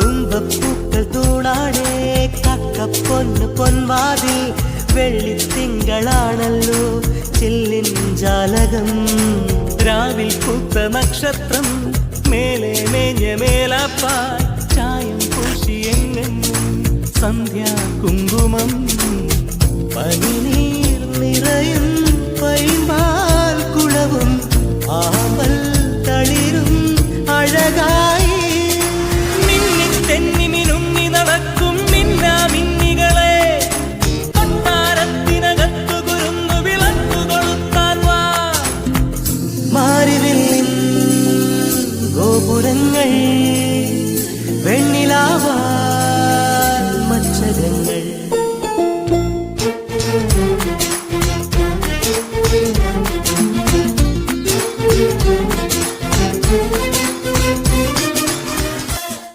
தும்ப பூக்கள் தூணாடே கக்க பொண்ணு பொன்வாதில் വെള്ളി തിങ്കളാണല്ലോ ചെല്ലിൻ ജാലകം രാവിൽ പൂത്ത നക്ഷത്രം മേലെ മേഞ്ഞ മേലാപ്പാൽ ചായം പൂശി എങ്ങും സന്ധ്യ മാറിവിൽ ഗോപുരങ്ങൾ വെണ്ണിലാവാ